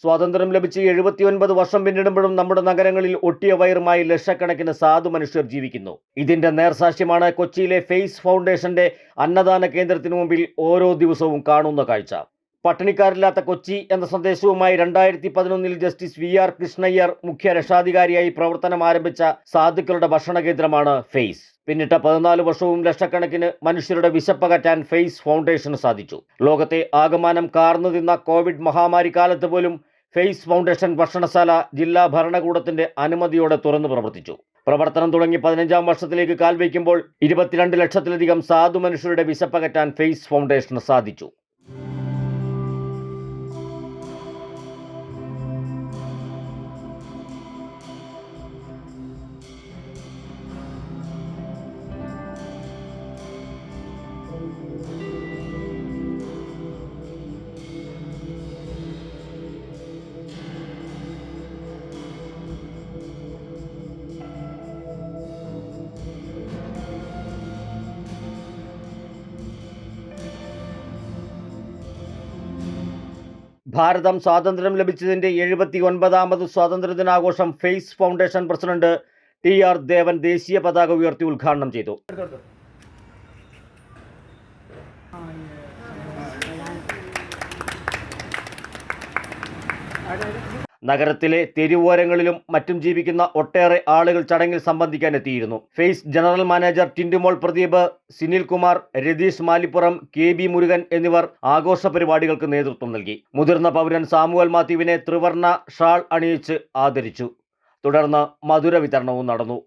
സ്വാതന്ത്ര്യം ലഭിച്ച് എഴുപത്തിയൊൻപത് വർഷം പിന്നിടുമ്പോഴും നമ്മുടെ നഗരങ്ങളിൽ ഒട്ടിയ വയറുമായി ലക്ഷക്കണക്കിന് സാധു മനുഷ്യർ ജീവിക്കുന്നു. ഇതിന്റെ നേർസാക്ഷ്യമാണ് കൊച്ചിയിലെ ഫെയ്സ് ഫൗണ്ടേഷന്റെ അന്നദാന കേന്ദ്രത്തിനു മുമ്പിൽ ഓരോ ദിവസവും കാണുന്ന കാഴ്ച. പട്ടിണിക്കാരില്ലാത്ത കൊച്ചി എന്ന സന്ദേശവുമായി രണ്ടായിരത്തി പതിനൊന്നിൽ ജസ്റ്റിസ് വി ആർ കൃഷ്ണയ്യർ മുഖ്യ രക്ഷാധികാരിയായി പ്രവർത്തനം ആരംഭിച്ച സാധുക്കളുടെ ഭക്ഷണ കേന്ദ്രമാണ് ഫെയ്സ്. പിന്നിട്ട പതിനാല് വർഷവും ലക്ഷക്കണക്കിന് മനുഷ്യരുടെ വിശപ്പകറ്റാൻ ഫെയ്സ് ഫൗണ്ടേഷന് സാധിച്ചു. ലോകത്തെ ആകമാനം കാർന്നു തിന്ന കോവിഡ് മഹാമാരി കാലത്ത് പോലും ഫെയ്സ് ഫൗണ്ടേഷൻ ഭക്ഷണശാല ജില്ലാ ഭരണകൂടത്തിന്റെ അനുമതിയോടെ തുറന്നു പ്രവർത്തിച്ചു. പ്രവർത്തനം തുടങ്ങി പതിനഞ്ചാം വർഷത്തിലേക്ക് കാൽവയ്ക്കുമ്പോൾ ഇരുപത്തിരണ്ട് ലക്ഷത്തിലധികം സാധു മനുഷ്യരുടെ വിശപ്പകറ്റാൻ ഫെയ്സ് ഫൗണ്ടേഷന് സാധിച്ചു. ഭാരതം സ്വാതന്ത്ര്യം ലഭിച്ചതിന്റെ എഴുപത്തി ഒൻപതാമത് സ്വാതന്ത്ര്യദിനാഘോഷം face foundation president T R Devan ദേശീയ പതാക ഉയർത്തി ഉദ്ഘാടനം ചെയ്തു. നഗരത്തിലെ തെരുവോരങ്ങളിലും മറ്റും ജീവിക്കുന്ന ഒട്ടേറെ ആളുകൾ ചടങ്ങിൽ സംബന്ധിക്കാൻ എത്തിയിരുന്നു face general manager Tindumol Pradeep Sunil Kumar Ratheesh Malippuram K B Murugan എന്നിവർ ആഘോഷ പരിപാടികൾക്ക് നേതൃത്വം നൽകി. മുതിർന്ന പൗരൻ സാമുവൽ മാത്യുവിനെ ത്രിവർണ ഷാൾ അണിയിച്ച് ആദരിച്ചു. തുടർന്ന് മധുര വിതരണവും നടന്നു.